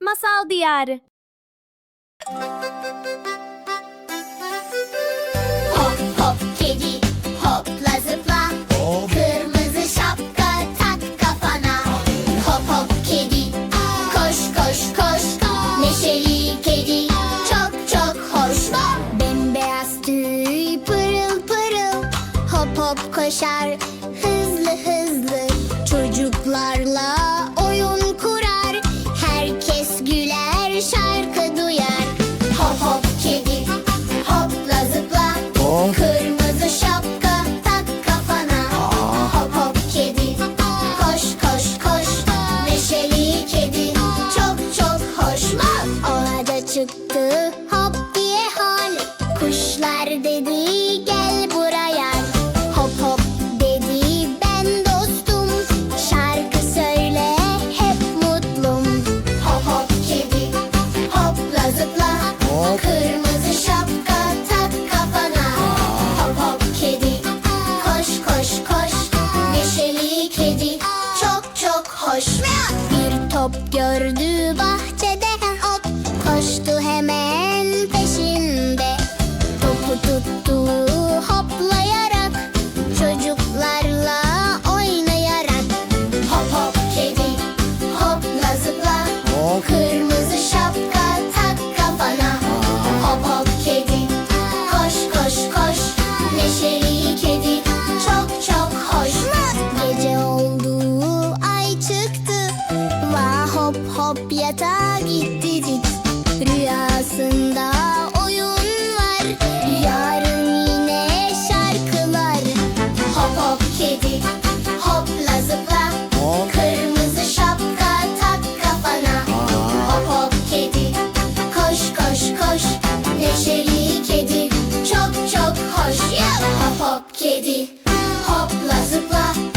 Masal Diyarı. Hop hop kedi hopla zıpla. Kırmızı şapka tak kafana. Hop hop kedi koş koş koş. Neşeli kedi çok çok hoş. Bembeyaz tüy pırıl pırıl. Hop hop koşar hızlı hızlı. Çocuklarla Kuşlar dedi gel buraya. Hop hop dedi ben dostum. Şarkı söyle hep mutlum. Hop hop kedi hopla zıpla. Kırmızı şapka tak kafana. Hop hop kedi koş koş koş. Neşeli kedi çok çok hoş. Bir top gördü bahçede hop Koştu hop yatağa gitti dik Rüyasında oyun var. Yarın yine şarkılar. Hop hop kedi hopla zıpla. Kırmızı şapka tak kafana. Hop hop kedi koş koş koş. Neşeli kedi çok çok hoş. Hop hop kedi hopla zıpla